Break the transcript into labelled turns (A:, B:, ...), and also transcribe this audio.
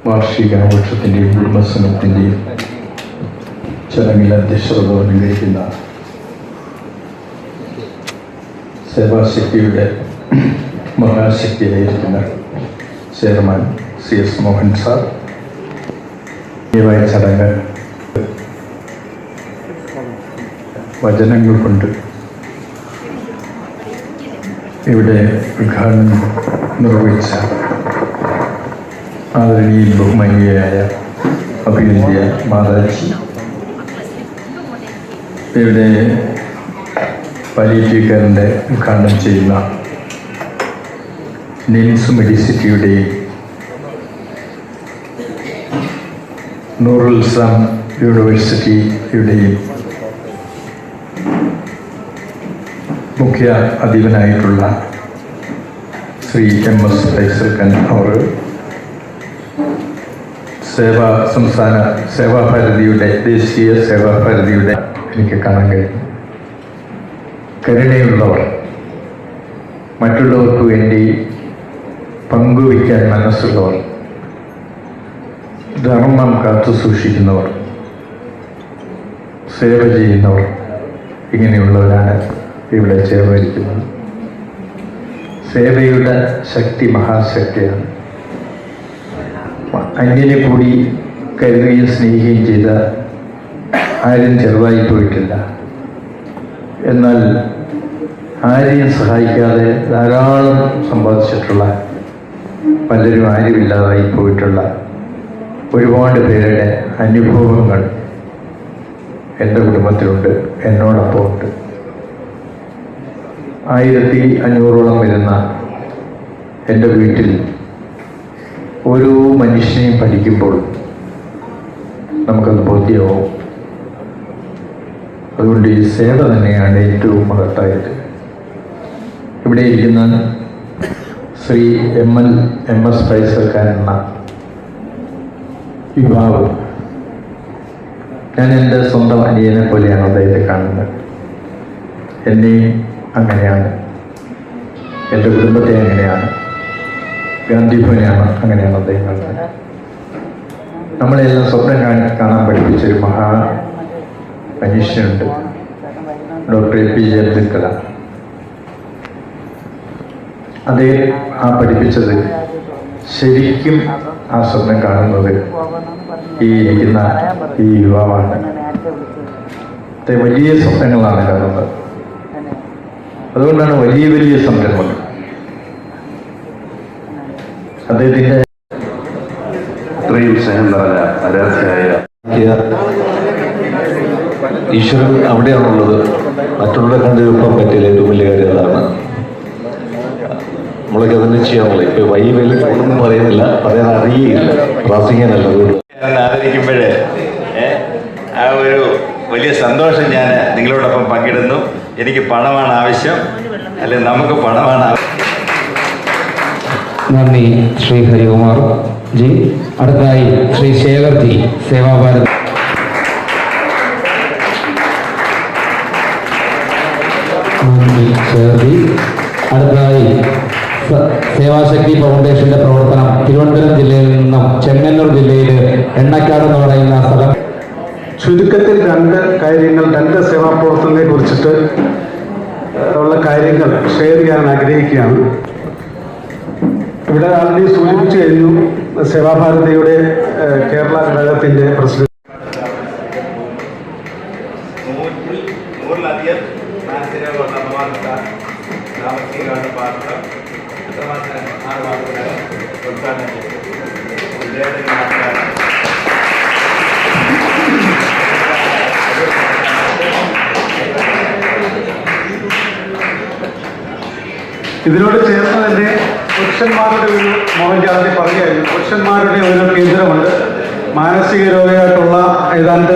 A: വാർഷികാഘോഷത്തിന്റെയും കുടുംബസംഘത്തിന്റെയും ചടങ്ങിൽ അധ്യക്ഷത അലങ്കരിക്കുന്ന സേവാശക്തിയുടെ മഹാശക്തിയായിരിക്കുന്ന chairman C S Mohan sir ദയവായ ചടങ്ങ് വചനങ്ങൾ കൊണ്ട് ഇവിടെ ഉദ്ഘാടനം നിർവഹിച്ച ആദരണീയ ബഹുമാനിയായ അഭിനന്ദിയ മാതാജി ഇവിടെ പരീക്ഷക്കാരന്റെ ഉദ്ഘാടനം ചെയ്യുന്ന നിംസ് മെഡിസിറ്റിയുടെ നൂറുൽ ഇസ്ലാം യൂണിവേഴ്സിറ്റിയുടെയും മുഖ്യ അധീപനായിട്ടുള്ള ശ്രീ എം എസ് ഫൈസൽ ഖാൻ അവർ സേവാ സംസ്ഥാന സേവാഭാരതിയുടെ ദേശീയ സേവാഭാരതിയുടെ എനിക്ക് കാണാൻ കഴിയും. കരുണയുള്ളവർ മറ്റുള്ളവർക്ക് വേണ്ടി പങ്കുവയ്ക്കാൻ മനസ്സുള്ളവർ ധർമ്മം കാത്തു സൂക്ഷിക്കുന്നവർ സേവ ചെയ്യുന്നവർ ഇങ്ങനെയുള്ളവരാണ് ഇവിടെ ചേർന്നിരിക്കുന്നത്. സേവയുടെ ശക്തി മഹാശക്തിയാണ്. അന്യനെ കൂടി കരുതുകയും സ്നേഹിക്കുകയും ചെയ്ത ആരും ചെറുതായി പോയിട്ടില്ല. എന്നാൽ ആരെയും സഹായിക്കാതെ ധാരാളം സമ്പാദിച്ചിട്ടുള്ള പലരും ആരുമില്ലാതായി പോയിട്ടുള്ള ഒരുപാട് പേരുടെ അനുഭവങ്ങൾ എന്റെ കുടുംബത്തിലുണ്ട് എന്നോടൊപ്പം ഉണ്ട്. ആയിരത്തി അഞ്ഞൂറോളം വരുന്ന എന്റെ വീട്ടിൽ ഓരോ മനുഷ്യനെയും പഠിക്കുമ്പോൾ നമുക്കത് ബോധ്യമാവും. അതുകൊണ്ട് ഈ സേവ തന്നെയാണ് ഏറ്റവും മഹത്തായത്. ഇവിടെ ഇരിക്കുന്ന Shri M L M S Faisal Khan എന്ന യുവാവ് ഞാൻ എന്റെ സ്വന്തം അനിയനെ പോലെയാണ് അദ്ദേഹത്തെ കാണുന്നത്. എന്നെയും അങ്ങനെയാണ്. എന്റെ കുടുംബത്തെ അങ്ങനെയാണ്. ഗാന്ധി ഭവനെയാണ് അങ്ങനെയാണ് അദ്ദേഹം നമ്മളെല്ലാം സ്വപ്നം കാണാൻ കാണാൻ പഠിപ്പിച്ചൊരു മഹാ മനുഷ്യനുണ്ട്. Doctor A P J Abdul Kalam. അദ്ദേഹം ആ പഠിപ്പിച്ചത് ശരിക്കും ആ സ്വപ്നം കാണുന്നത് ഈ ഇരിക്കുന്ന ഈ യുവാവാണ്. വലിയ സ്വപ്നങ്ങളാണ് കാണുന്നത്. അതുകൊണ്ടാണ് വലിയ വലിയ സംരംഭങ്ങൾ. അദ്ദേഹത്തിന്റെ
B: ഇത്രയും സ്നേഹം നിറഞ്ഞ ആരാധ്യയായ
C: ഈശ്വരൻ അവിടെയാണുള്ളത്. മറ്റുള്ളവരെ കണ്ട് പറ്റിയ ഏറ്റവും വലിയ കാര്യം അതാണ്. നമ്മളൊക്കെ അതന്നെ ചെയ്യാനുള്ളത് ഇപ്പൊ വൈ വലി ഒന്നും പറയുന്നില്ല. പറയാൻ അറിയില്ല
D: പ്രാസിക്കാനല്ല ആദരിക്കുമ്പോഴേ ആ ഒരു വലിയ സന്തോഷം ഞാൻ നിങ്ങളോടൊപ്പം പങ്കിടുന്നു. എനിക്ക് പണമാണ് ആവശ്യം. അല്ലെ നമുക്ക് പണമാണ് ആവശ്യം.
E: നന്ദി ശ്രീ ഹരികുമാർ ജി. അടുത്തതായി ശ്രീ ശേഖർ ജി സേവാഭാരത് നന്ദി അടുത്തതായി സേവാശക്തി ഫൗണ്ടേഷന്റെ പ്രവർത്തനം തിരുവനന്തപുരം ജില്ലയിൽ നിന്നും ചെങ്ങന്നൂർ ജില്ലയിൽ എണ്ണക്കാട് എന്ന് പറയുന്ന സ്ഥലം.
F: ചുരുക്കത്തിൽ രണ്ട് കാര്യങ്ങൾ രണ്ട് സേവാ പ്രവർത്തനങ്ങളെ കുറിച്ചിട്ട് ഉള്ള കാര്യങ്ങൾ ഷെയർ ചെയ്യാൻ ആഗ്രഹിക്കുകയാണ്. ഇവിടെ ആൾറെഡി സൂചിപ്പിച്ചു കഴിഞ്ഞു സേവാഭാരതിയുടെ കേരള ഘടകത്തിന്റെ പ്രസിഡന്റ്.
D: നൂറിലധികം ഉദ്ഘാടനം ചെയ്തു
F: ഇതിനോട് ചേർന്ന് തന്നെ പുരുഷന്മാരുടെ ഒരു മോഹൻ ജാതി പറയുകയായിരുന്നു. പുരുഷന്മാരുടെ ഒരു കേന്ദ്രമുണ്ട്. മാനസിക രോഗിയായിട്ടുള്ള ഏതാണ്ട്